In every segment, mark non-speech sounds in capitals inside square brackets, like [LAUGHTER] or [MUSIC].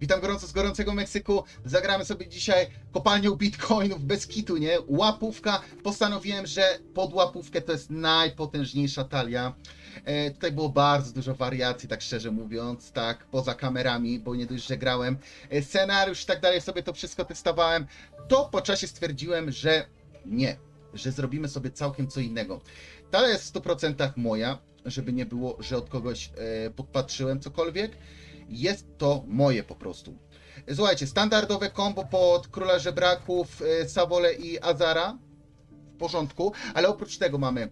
Witam gorąco z gorącego Meksyku. Zagramy sobie dzisiaj kopalnią bitcoinów bez kitu, nie? Łapówka. Postanowiłem, że pod łapówkę to jest najpotężniejsza talia. E, tutaj było bardzo dużo wariacji, tak szczerze mówiąc, tak, poza kamerami, bo nie dość, że grałem e, scenariusz i tak dalej, sobie to wszystko testowałem. To po czasie stwierdziłem, że nie, że zrobimy sobie całkiem co innego. Talia jest w 100% moja, żeby nie było, że od kogoś e, podpatrzyłem cokolwiek jest to moje po prostu. Słuchajcie, standardowe combo pod Króla Żebraków, e, Savole i Azara w porządku, ale oprócz tego mamy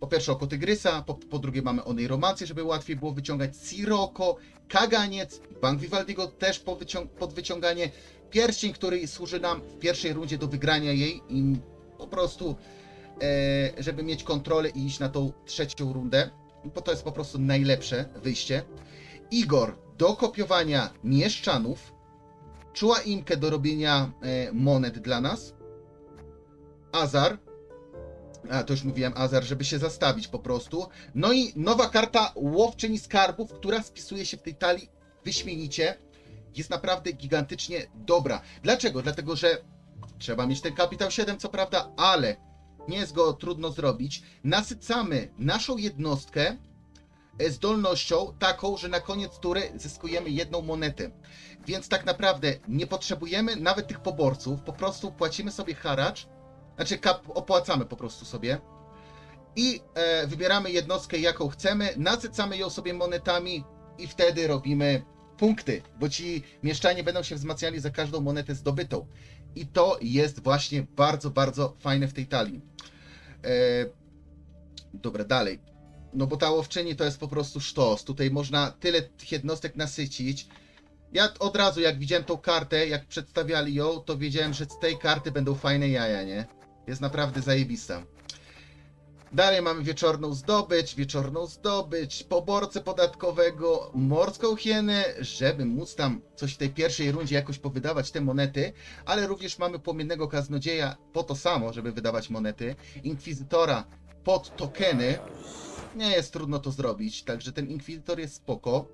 po pierwsze oko Tygrysa, po, po drugie mamy Onej Romancję, żeby łatwiej było wyciągać Siroko, Kaganiec, Bank Vivaldigo też po wycią- pod wyciąganie, pierścień, który służy nam w pierwszej rundzie do wygrania jej i po prostu e, żeby mieć kontrolę i iść na tą trzecią rundę, bo to jest po prostu najlepsze wyjście. Igor do kopiowania mieszczanów, czuła imkę do robienia e, monet dla nas, Azar, a to już mówiłem Azar, żeby się zastawić po prostu, no i nowa karta Łowczyni Skarbów, która spisuje się w tej talii wyśmienicie, jest naprawdę gigantycznie dobra. Dlaczego? Dlatego, że trzeba mieć ten kapitał 7, co prawda, ale nie jest go trudno zrobić. Nasycamy naszą jednostkę zdolnością taką, że na koniec tury zyskujemy jedną monetę. Więc tak naprawdę nie potrzebujemy nawet tych poborców, po prostu płacimy sobie haracz, znaczy kap, opłacamy po prostu sobie i e, wybieramy jednostkę jaką chcemy, nasycamy ją sobie monetami i wtedy robimy punkty, bo ci mieszczanie będą się wzmacniali za każdą monetę zdobytą. I to jest właśnie bardzo, bardzo fajne w tej talii. E, dobra, dalej. No bo ta łowczyni to jest po prostu sztos. Tutaj można tyle jednostek nasycić. Ja od razu jak widziałem tą kartę, jak przedstawiali ją, to wiedziałem, że z tej karty będą fajne jaja, nie? Jest naprawdę zajebista. Dalej mamy wieczorną zdobycz, wieczorną zdobycz, poborcę podatkowego, morską hienę, żeby móc tam coś w tej pierwszej rundzie jakoś powydawać te monety, ale również mamy płomiennego kaznodzieja po to samo, żeby wydawać monety, inkwizytora pod tokeny, nie jest trudno to zrobić, także ten Inkwizytor jest spoko.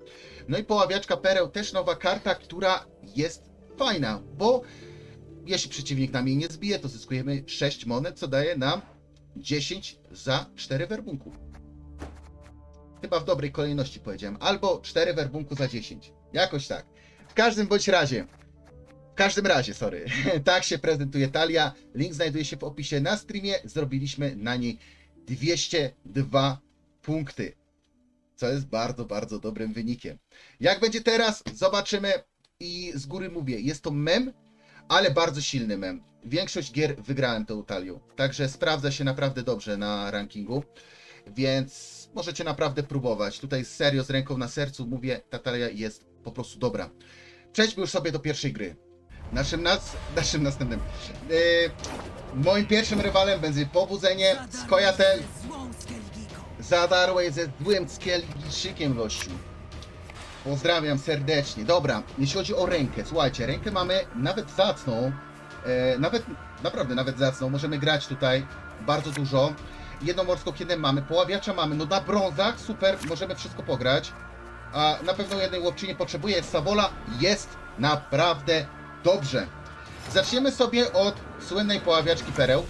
No i poławiaczka pereł, też nowa karta, która jest fajna, bo jeśli przeciwnik nam jej nie zbije, to zyskujemy 6 monet, co daje nam 10 za 4 werbunków. Chyba w dobrej kolejności powiedziałem. Albo 4 werbunku za 10. Jakoś tak. W każdym bądź razie. W każdym razie, sorry. [LAUGHS] tak się prezentuje talia. Link znajduje się w opisie na streamie. Zrobiliśmy na niej 202 punkty. Co jest bardzo, bardzo dobrym wynikiem. Jak będzie teraz, zobaczymy. I z góry mówię, jest to mem, ale bardzo silny mem. Większość gier wygrałem tą talią, także sprawdza się naprawdę dobrze na rankingu, więc możecie naprawdę próbować. Tutaj serio, z ręką na sercu mówię, ta talia jest po prostu dobra. Przejdźmy już sobie do pierwszej gry. Naszym, nas, [LAUGHS] naszym następnym. Yy, moim pierwszym rywalem będzie pobudzenie Skojatel. Zadarłej ze złym skielniczykiem gościu. Pozdrawiam serdecznie. Dobra, jeśli chodzi o rękę, słuchajcie, rękę mamy nawet zacną. E, nawet, naprawdę nawet zacną. Możemy grać tutaj bardzo dużo. Jedną morską hienę mamy, poławiacza mamy. No na brązach, super, możemy wszystko pograć. A na pewno jednej łowczyni potrzebuje. Sawola jest naprawdę dobrze. Zaczniemy sobie od słynnej poławiaczki pereł.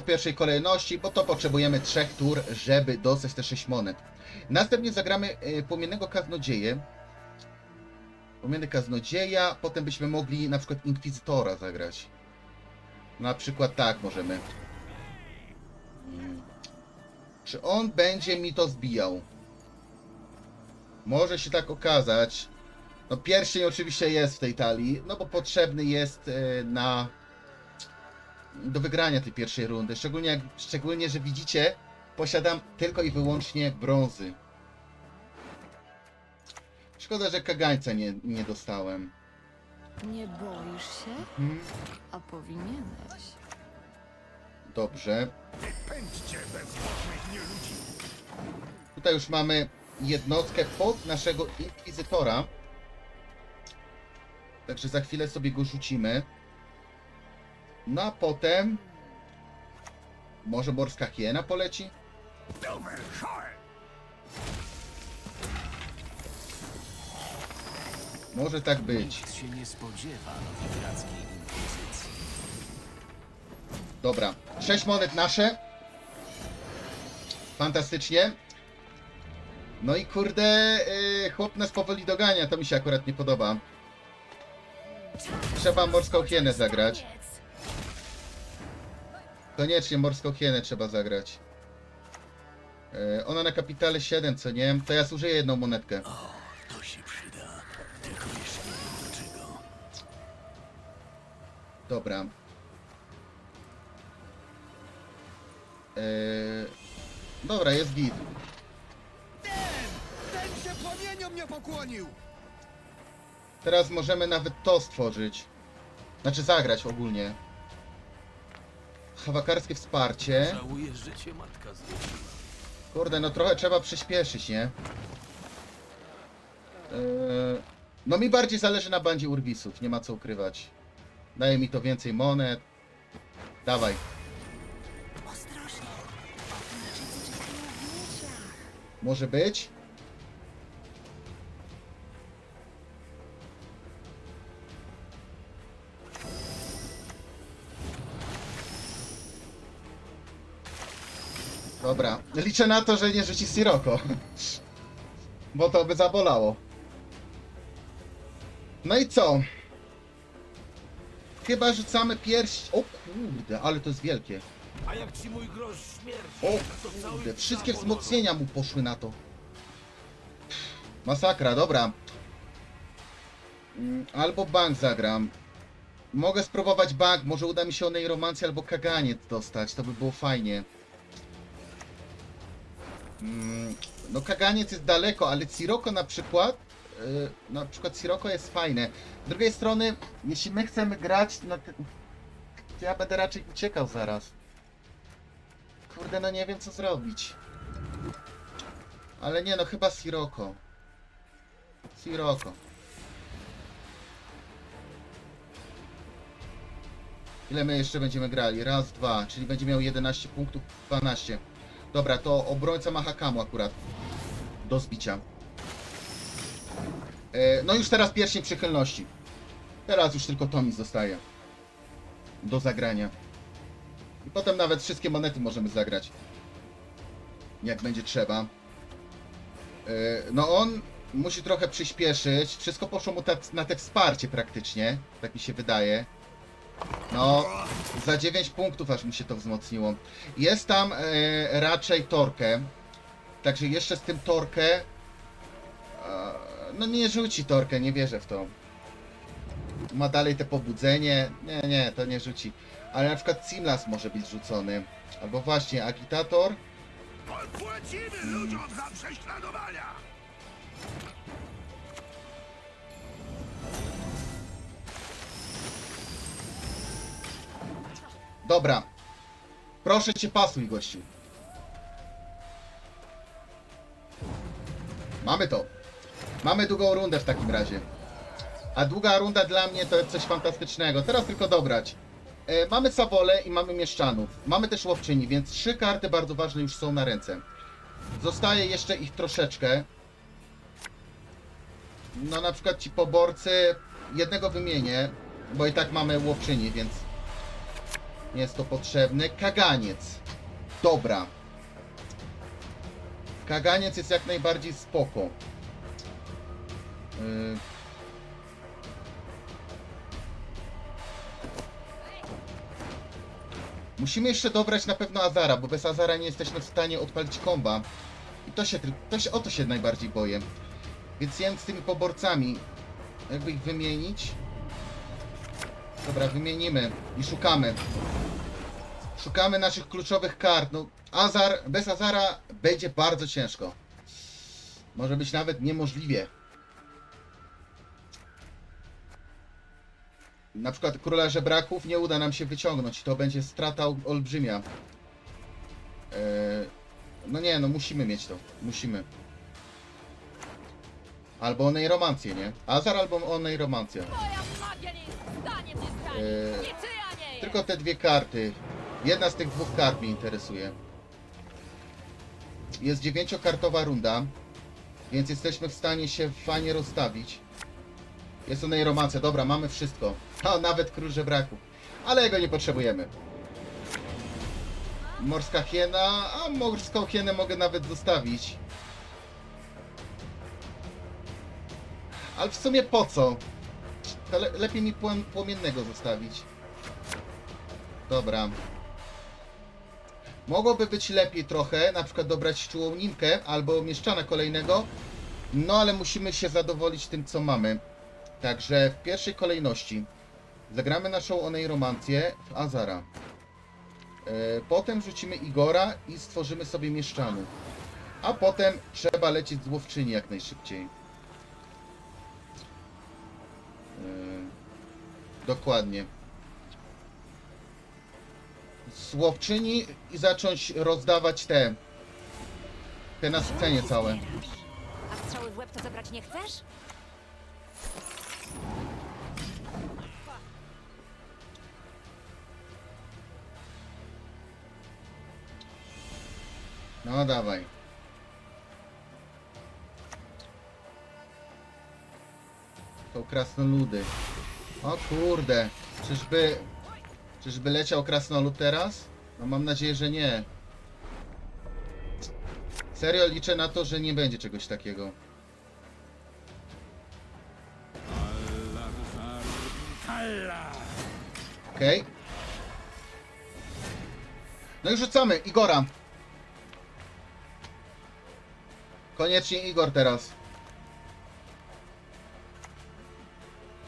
W pierwszej kolejności, bo to potrzebujemy trzech tur, żeby dostać te 6 monet. Następnie zagramy y, Płomiennego Kaznodzieję. Płomienny Kaznodzieja, potem byśmy mogli na przykład Inkwizytora zagrać. Na przykład tak możemy. Mm. Czy on będzie mi to zbijał? Może się tak okazać. No pierścień oczywiście jest w tej talii, no bo potrzebny jest y, na do wygrania tej pierwszej rundy. Szczególnie, jak, szczególnie, że widzicie, posiadam tylko i wyłącznie brązy. Szkoda, że kagańca nie, nie dostałem. Nie boisz się? Hmm, A powinieneś. dobrze. Tutaj już mamy jednostkę pod naszego inkwizytora. Także za chwilę sobie go rzucimy. No a potem... Może morska hiena poleci? Może tak być. Nikt się nie spodziewa nowigradzkiej inkwizycji. Dobra. 6 monet nasze. Fantastycznie. No i kurde, yy, chłop nas powoli dogania, to mi się akurat nie podoba. Trzeba morską hienę zagrać. Koniecznie morską hienę trzeba zagrać. Yy, ona na kapitale 7, co nie? To ja zużyję jedną monetkę. To się przyda. Tylko jeszcze nie wiem do czego. Dobra. Yy, dobra, jest git. Ten się płomieniom nie pokłonił! Teraz możemy nawet to stworzyć. Znaczy zagrać ogólnie. Hawakarskie wsparcie. Żałujesz, że cię matka. Kurde, no trochę trzeba przyspieszyć, nie? Eee, no mi bardziej zależy na bandzie Urbisów, nie ma co ukrywać. Daje mi to więcej monet. Dawaj. Ostrożnie. Może być? Dobra, liczę na to, że nie rzuci Siroko. Bo to by zabolało. No i co? Chyba rzucamy pierś... O kurde, ale to jest wielkie. A jak ci mój grosz śmierci? O kurde, wszystkie wzmocnienia mu poszły na to. Masakra, dobra. Mm, Albo bank zagram. Mogę spróbować bank, może uda mi się onej romancji albo kaganiec dostać, to by było fajnie. Mm, No kaganiec jest daleko, ale Siroko na przykład, yy, na przykład Siroko jest fajne. Z drugiej strony, jeśli my chcemy grać, no ja będę raczej uciekał zaraz. Kurde, no nie wiem co zrobić. Ale nie, no chyba Siroko. Siroko. Ile my jeszcze będziemy grali? Raz, dwa, czyli będzie miał 11 punktów, 12. Dobra, to obrońca ma Hakamu akurat. Do zbicia. E, no już teraz pierścień przychylności. Teraz już tylko to mi zostaje. Do zagrania. I potem nawet wszystkie monety możemy zagrać. Jak będzie trzeba. Yy, No on musi trochę przyspieszyć. Wszystko poszło mu tak na te wsparcie praktycznie. Tak mi się wydaje. No, za 9 punktów aż mu się to wzmocniło. Jest tam e, raczej torkę. Także jeszcze z tym torkę. E, no nie rzuci torkę, nie wierzę w to. Ma dalej te pobudzenie. Nie, nie, to nie rzuci. Ale na przykład Simlas może być rzucony. Albo właśnie agitator. Płacimy ludziom za prześladowania! Dobra. Proszę cię, pasuj, gościu. Mamy to. Mamy długą rundę w takim razie. A długa runda dla mnie to coś fantastycznego. Teraz tylko dobrać. E, mamy Sawolę i mamy Mieszczanów. Mamy też Łowczyni, więc trzy karty bardzo ważne już są na ręce. Zostaje jeszcze ich troszeczkę. No na przykład ci poborcy jednego wymienię, bo i tak mamy Łowczyni, więc jest to potrzebne. Kaganiec. Dobra. Kaganiec jest jak najbardziej spoko. Yy. Musimy jeszcze dobrać na pewno Azara, bo bez Azara nie jesteśmy w stanie odpalić komba. I to się, to się o to się najbardziej boję. Więc ja z tymi poborcami, jakby ich wymienić. Dobra, wymienimy i szukamy. Szukamy naszych kluczowych kart. No, Azar, bez Azara będzie bardzo ciężko. Może być nawet niemożliwie. Na przykład króla żebraków nie uda nam się wyciągnąć. To będzie strata ol- olbrzymia. Eee, no nie, no musimy mieć to. Musimy. Albo onej romancję, nie? Azar albo onej romancję. Moja magia nie jest. Tylko te dwie karty. Jedna z tych dwóch kart mnie interesuje. Jest dziewięciokartowa runda, więc jesteśmy w stanie się fajnie rozstawić. Jest to romancja, dobra, mamy wszystko. A nawet król żebraków. Ale jego nie potrzebujemy. Morska hiena, a morską hienę mogę nawet zostawić. Ale w sumie po co? To le lepiej mi płom płomiennego zostawić. Dobra. Mogłoby być lepiej trochę, na przykład dobrać czułomninkę albo mieszczana kolejnego, no ale musimy się zadowolić tym, co mamy. Także w pierwszej kolejności zagramy naszą onej romancję w Azara. E, potem rzucimy Igora i stworzymy sobie mieszczanów. A potem trzeba lecieć z łowczyni jak najszybciej. Dokładnie. Z łowczyni i zacząć rozdawać te. Te nasycenie całe. A strzały w łeb to zebrać nie chcesz? No dawaj. To krasnoludy. O kurde. Czyżby... Czyżby leciał krasnolud teraz? No mam nadzieję, że nie. Serio liczę na to, że nie będzie czegoś takiego. Okej. No i rzucamy. Igora. Koniecznie Igor teraz.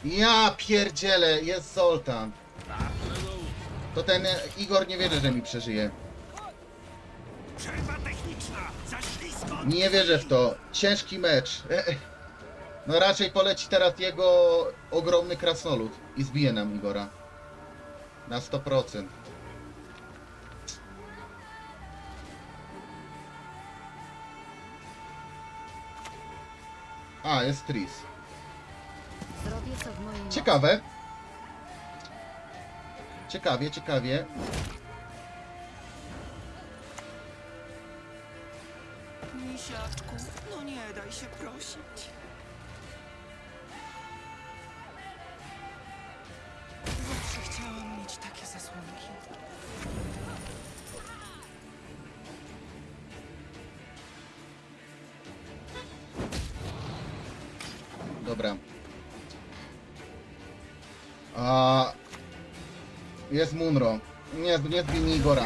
Ja pierdzielę, jest Zoltan. To ten e, Igor nie wierzy, że mi przeżyje. Przerwa techniczna! Za ślisko! Nie wierzę w to. Ciężki mecz. E, e. No raczej poleci teraz jego ogromny krasnolud i zbije nam Igora. Na 100%. A, jest Tris. Ciekawe. Ciekawie, ciekawie. Misiaczku, no nie daj się prosić. Zawsze chciałam mieć takie zasłonki. Dobra. A... Jest Munro. Nie, nie zbij Igora.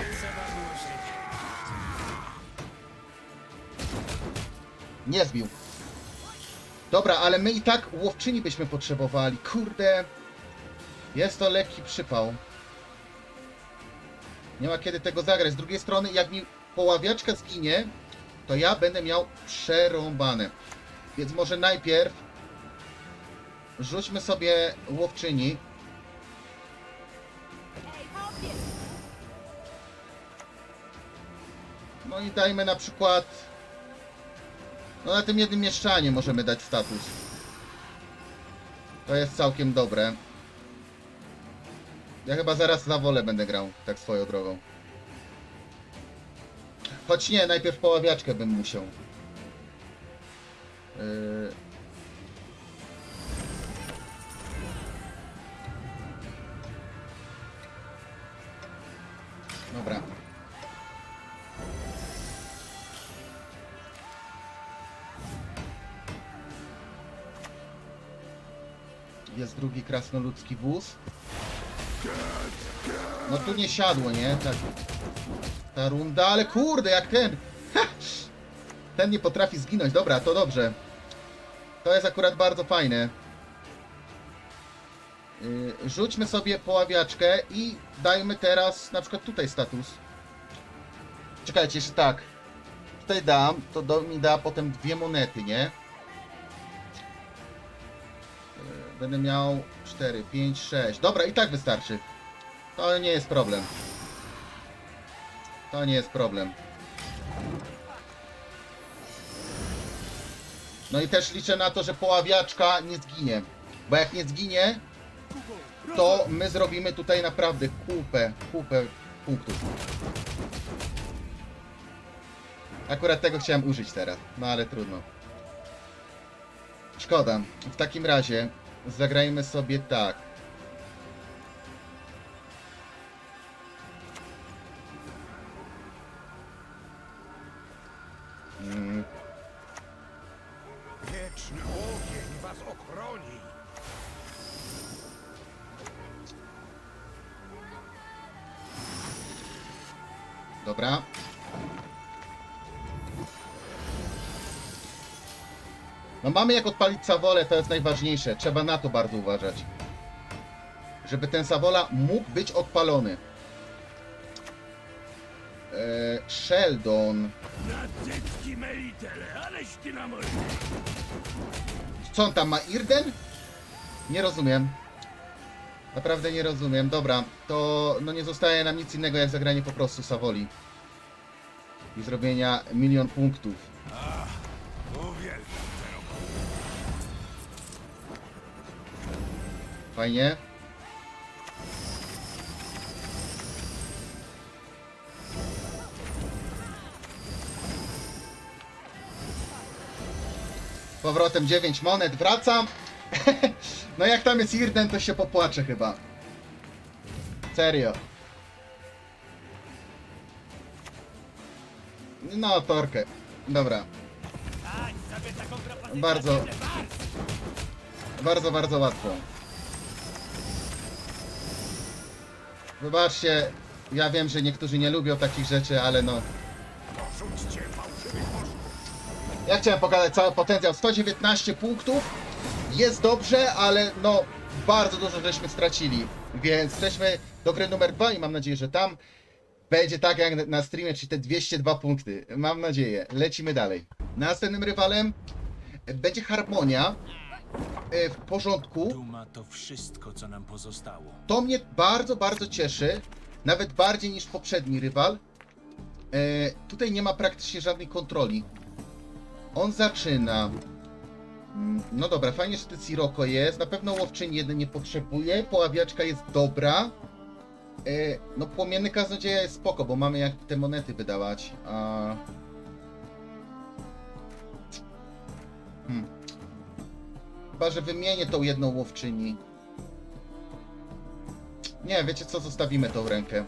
Nie zbił. Dobra, ale my i tak łowczyni byśmy potrzebowali. Kurde. Jest to lekki przypał. Nie ma kiedy tego zagrać. Z drugiej strony, jak mi poławiaczka zginie, to ja będę miał przerąbane. Więc może najpierw rzućmy sobie łowczyni. I dajmy na przykład... No na tym jednym mieszczanie możemy dać status. To jest całkiem dobre. Ja chyba zaraz za wolę będę grał, tak swoją drogą. Choć nie, najpierw poławiaczkę bym musiał. Yy... krasnoludzki wóz. No tu nie siadło, nie? Tak. Ta runda, ale kurde, jak ten. Ha! Ten nie potrafi zginąć. Dobra, to dobrze. To jest akurat bardzo fajne. Yy, Rzućmy sobie poławiaczkę i dajmy teraz na przykład tutaj status. Czekajcie, jeszcze tak. Tutaj dam, to do, mi da potem dwie monety, nie? Będę miał 4, 5, 6. Dobra, i tak wystarczy. To nie jest problem. To nie jest problem. No i też liczę na to, że poławiaczka nie zginie. Bo jak nie zginie, to my zrobimy tutaj naprawdę kupę, kupę punktów. Akurat tego chciałem użyć teraz, no ale trudno. Szkoda. W takim razie zagrajmy sobie tak. No mamy jak odpalić Sawolę, to jest najważniejsze. Trzeba na to bardzo uważać. Żeby ten Sawola mógł być odpalony. Eee, Sheldon. Co on tam ma? Irden? Nie rozumiem. Naprawdę nie rozumiem. Dobra, to no nie zostaje nam nic innego jak zagranie po prostu Savoli. I zrobienia milion punktów. Fajnie. Powrotem 9 monet, wracam. [LAUGHS] no jak tam jest Irden, to się popłaczę chyba. Serio. No, torkę. Dobra. Bardzo. Bardzo, bardzo łatwo. Wybaczcie, ja wiem, że niektórzy nie lubią takich rzeczy, ale no. Ja chciałem pokazać cały potencjał. 119 punktów. Jest dobrze, ale no bardzo dużo żeśmy stracili. Więc jesteśmy do gry numer 2 i mam nadzieję, że tam będzie tak jak na streamie, czyli te 202 punkty. Mam nadzieję. Lecimy dalej. Następnym rywalem będzie Harmonia. E, W porządku. Duma to wszystko, co nam pozostało. To mnie bardzo, bardzo cieszy. Nawet bardziej niż poprzedni rywal. E, tutaj nie ma praktycznie żadnej kontroli. On zaczyna. Mm, No dobra, fajnie, że to Siroko jest. Na pewno łowczyni jeden nie potrzebuje. Poławiaczka jest dobra. E, no płomienny kaznodzieja jest spoko, bo mamy jak te monety wydawać. A... Chyba, że wymienię tą jedną łowczyni. Nie, wiecie co, zostawimy tą rękę.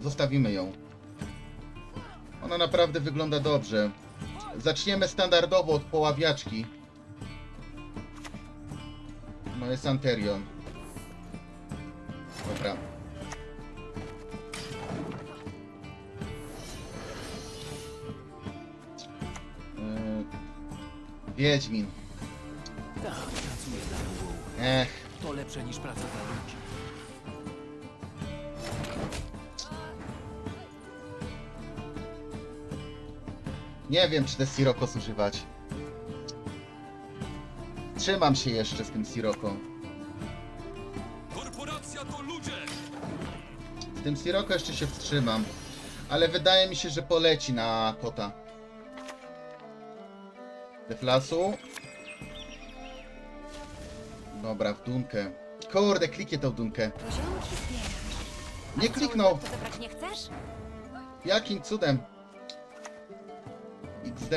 Zostawimy ją. Ona naprawdę wygląda dobrze. Zaczniemy standardowo od poławiaczki. No jest Anterion. Dobra. Yy, Wiedźmin. Ech. To lepsze niż praca dla ludzi. Nie wiem, czy te Sirokos używać. Trzymam się jeszcze z tym Siroko. Korporacja to ludzie. Z tym Siroko jeszcze się wstrzymam. Ale wydaje mi się, że poleci na kota. Deflasu. Dobra, w dunkę. Kurde, kliknie tą dunkę. Poziomki zbierasz. Nie kliknął. to nie chcesz? Jakim cudem? XD.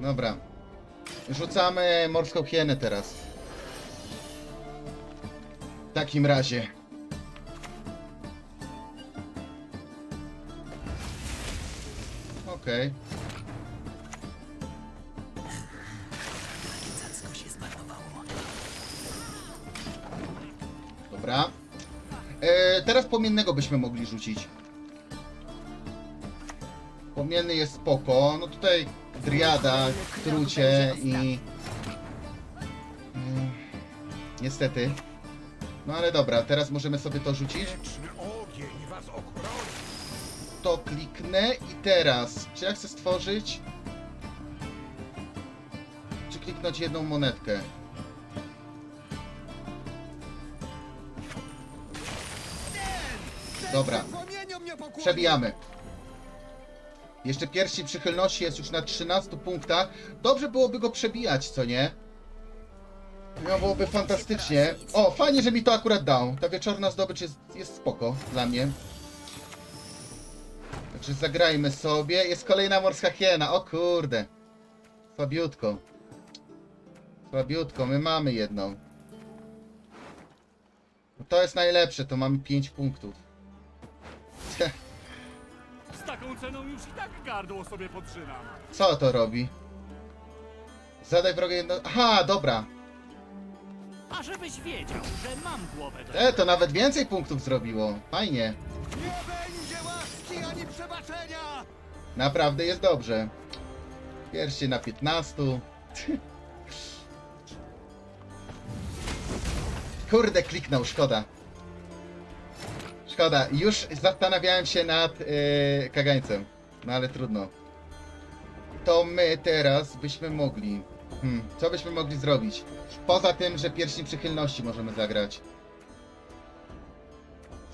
Dobra. Rzucamy morską hienę teraz. W takim razie. Okej. Dobra. E, teraz płomiennego byśmy mogli rzucić. Płomienny jest spoko. No tutaj driada, trucie i... Mm, niestety. No ale dobra, teraz możemy sobie to rzucić. To kliknę i teraz, czy ja chcę stworzyć? Czy kliknąć jedną monetkę? Dobra. Przebijamy. Jeszcze pierścień przychylności jest już na 13 punktach. Dobrze byłoby go przebijać, co nie? No byłoby fantastycznie. O, fajnie, że mi to akurat dał. Ta wieczorna zdobycz jest, jest spoko dla mnie. Także zagrajmy sobie. Jest kolejna morska hiena. O kurde. Słabiutko. Słabiutko, my mamy jedną. No to jest najlepsze, to mamy 5 punktów. Z taką ceną już i tak gardło sobie podrzynam. Co to robi? Zadaj wroga jedno... Aha, dobra. A żebyś wiedział, że mam głowę do... E, to nawet więcej punktów zrobiło. Fajnie. Nie będzie łaski ani przebaczenia! Naprawdę jest dobrze. Pierście na 15. [LAUGHS] Kurde, kliknął, szkoda. Szkoda, już zastanawiałem się nad yy, kagańcem. No ale trudno. To my teraz byśmy mogli. Hmm, co byśmy mogli zrobić? Poza tym, że pierścień przychylności możemy zagrać.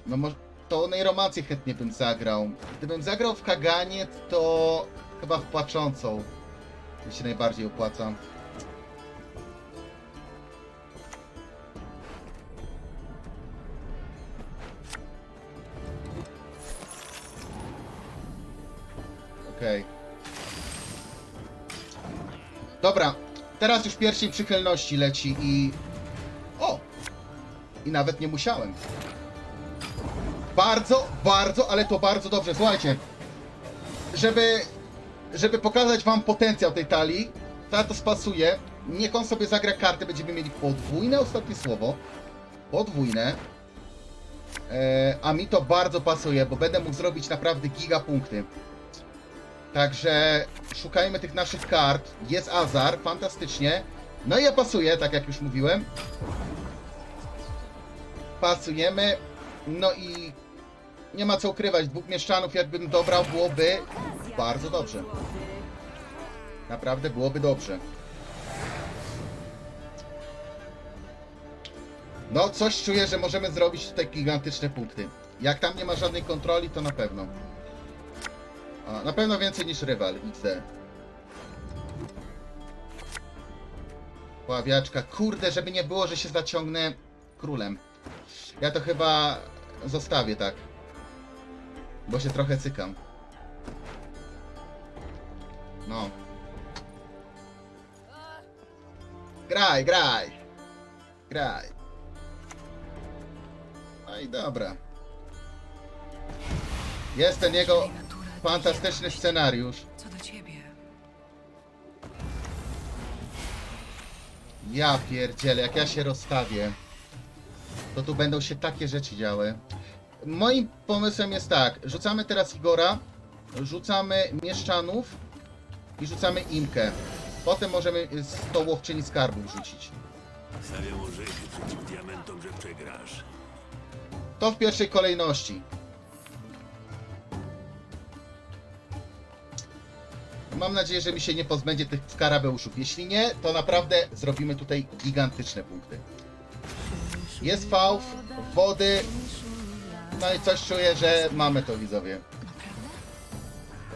No może. To nejromancję chętnie bym zagrał. Gdybym zagrał w Kaganie, to chyba w płaczącą. Mi się najbardziej opłaca. Już pierścień przychylności leci i... O! I nawet nie musiałem. Bardzo, bardzo, ale to bardzo dobrze. Słuchajcie, żeby, żeby pokazać wam potencjał tej talii, to ja to spasuję. Niech on sobie zagra kartę, będziemy mieli podwójne ostatnie słowo. Podwójne. E, a mi to bardzo pasuje, bo będę mógł zrobić naprawdę giga punkty. Także szukajmy tych naszych kart. Jest Azar, fantastycznie. No i ja pasuję, tak jak już mówiłem. Pasujemy. No i nie ma co ukrywać, dwóch mieszczanów jakbym dobrał byłoby bardzo dobrze. Naprawdę byłoby dobrze. No, coś czuję, że możemy zrobić tutaj gigantyczne punkty. Jak tam nie ma żadnej kontroli, to na pewno. A, na pewno więcej niż rywal, XD. Ławiaczka. Kurde, żeby nie było, że się zaciągnę królem. Ja to chyba zostawię tak. Bo się trochę cykam. No. Graj, graj. Graj. No i dobra. Jest ten jego fantastyczny scenariusz. Co do ciebie? Ja pierdzielę, jak ja się rozstawię, to tu będą się takie rzeczy działy. Moim pomysłem jest tak, rzucamy teraz Igora, rzucamy Mieszczanów i rzucamy Imkę. Potem możemy z tą łowczyni skarbów rzucić. Stawiam orzechy przeciw diamentom, że przegrasz. To w pierwszej kolejności. Mam nadzieję, że mi się nie pozbędzie tych skarabeuszów. Jeśli nie, to naprawdę zrobimy tutaj gigantyczne punkty. Jest fałd, wody. No i coś czuję, że mamy to widzowie.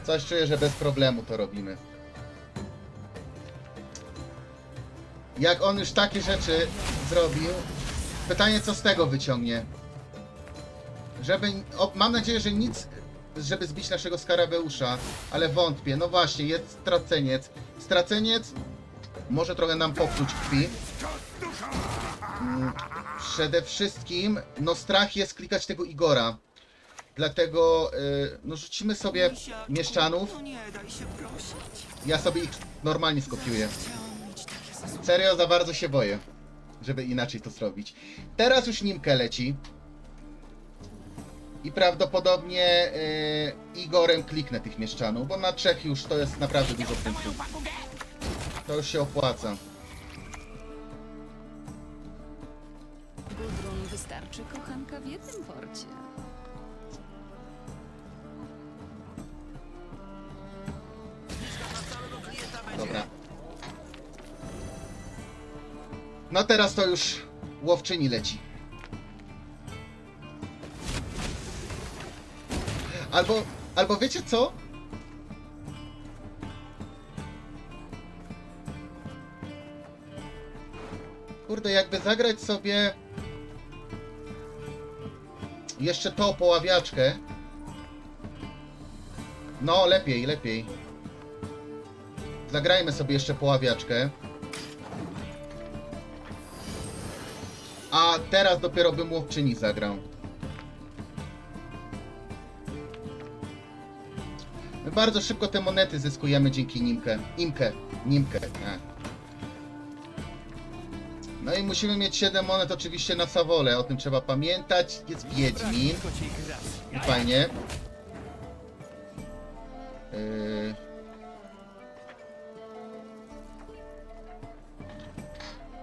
Coś czuję, że bez problemu to robimy. Jak on już takie rzeczy zrobił, pytanie co z tego wyciągnie. Żeby, o, mam nadzieję, że nic, żeby zbić naszego skarabeusza, ale wątpię. No właśnie, jest straceniec. Straceniec może trochę nam popsuć krwi. Mm, Przede wszystkim, no strach jest klikać tego Igora. Dlatego, y, no rzucimy sobie mieszczanów. Ja sobie ich normalnie skopiuję. Serio, za bardzo się boję, żeby inaczej to zrobić. Teraz już Nimkę leci. I prawdopodobnie yy, Igorem kliknę tych mieszczanów, bo na trzech już to jest naprawdę dużo punktów. To już się opłaca. Gudrun wystarczy kochanka w jednym porcie. Dobra. No teraz to już łowczyni leci. Albo, albo wiecie co? Kurde, jakby zagrać sobie jeszcze tą poławiaczkę. No, lepiej, lepiej. Zagrajmy sobie jeszcze poławiaczkę. a teraz dopiero bym łowczyni zagrał. Bardzo szybko te monety zyskujemy dzięki Nimkę. Imkę. Nimkę. No i musimy mieć 7 monet oczywiście na Sawole, o tym trzeba pamiętać. Jest Wiedźmin. Fajnie. Yy...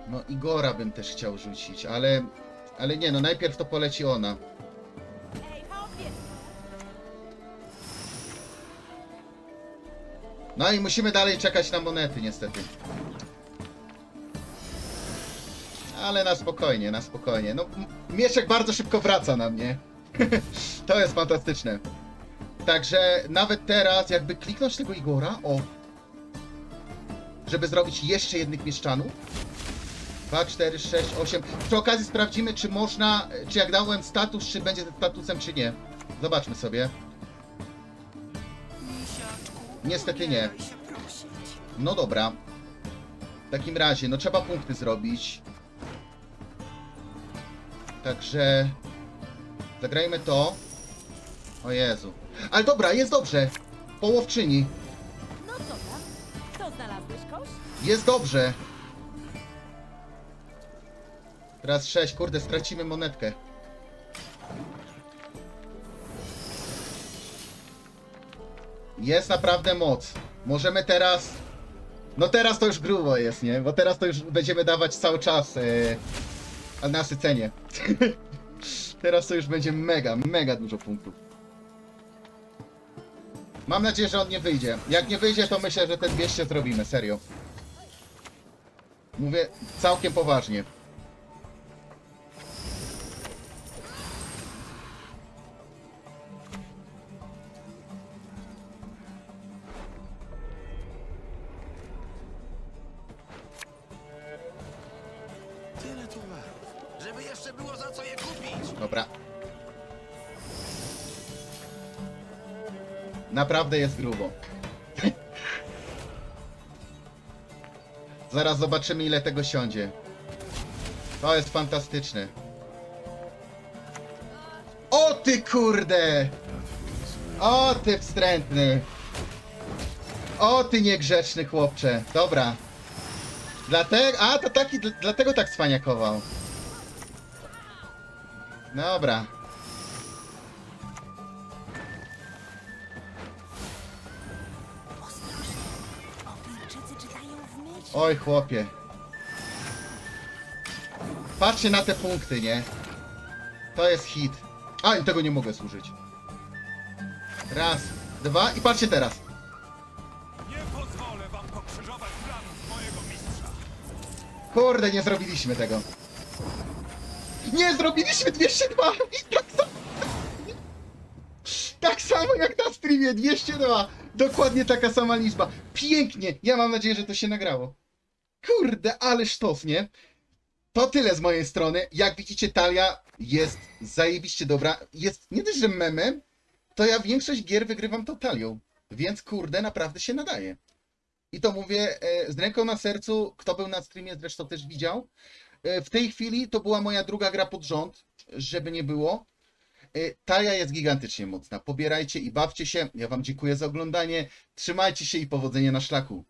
No Igora bym też chciał rzucić, ale... Ale nie, no najpierw to poleci ona. No i musimy dalej czekać na monety niestety. Ale na spokojnie, na spokojnie. No, mieszek bardzo szybko wraca na mnie. [LAUGHS] to jest fantastyczne. Także nawet teraz, jakby kliknąć tego Igora, o, żeby zrobić jeszcze jednych mieszczanów. 2, 4, 6, 8. Przy okazji sprawdzimy, czy można, czy jak dałem status, czy będzie ze statusem, czy nie. Zobaczmy sobie. Niestety nie. No dobra. W takim razie, no trzeba punkty zrobić. Także... Zagrajmy to. O Jezu. Ale dobra, jest dobrze. Połowczyni. No tam? Co znalazłeś, koś? Jest dobrze. Teraz 6. Kurde, stracimy monetkę. Jest naprawdę moc. Możemy teraz... No teraz to już grubo jest, nie? Bo teraz to już będziemy dawać cały czas e, nasycenie. [LAUGHS] teraz to już będzie mega, mega dużo punktów. Mam nadzieję, że on nie wyjdzie. Jak nie wyjdzie, to myślę, że te 200 zrobimy, serio. Mówię całkiem poważnie. Jeszcze było za co je kupić. Dobra. Naprawdę jest grubo. [LAUGHS] Zaraz zobaczymy ile tego siądzie. To jest fantastyczne. O ty kurde! O ty wstrętny! O ty niegrzeczny chłopcze. Dobra. Dlatego, a to taki, dl- dlatego tak cwaniakował. Dobra. Ostrożnie. Opirczycy czytają w myśli. Oj, chłopie. Patrzcie na te punkty, nie? To jest hit. A, i tego nie mogę służyć. Raz, dwa i patrzcie teraz. Nie pozwolę wam pokrzyżować planów mojego mistrza. Kurde, nie zrobiliśmy tego. Nie zrobiliśmy 202! I tak samo. Tak samo jak na streamie 202. Dokładnie taka sama liczba. Pięknie. Ja mam nadzieję, że to się nagrało. Kurde, ale sztos, nie? To tyle z mojej strony. Jak widzicie, talia jest zajebiście dobra. Jest nie dość, że memem, to ja większość gier wygrywam tą talią. Więc kurde, naprawdę się nadaje. I to mówię e, z ręką na sercu, kto był na streamie zresztą też widział. E, W tej chwili to była moja druga gra pod rząd, żeby nie było. E, Talia jest gigantycznie mocna. Pobierajcie i bawcie się. Ja Wam dziękuję za oglądanie. Trzymajcie się i powodzenia na szlaku.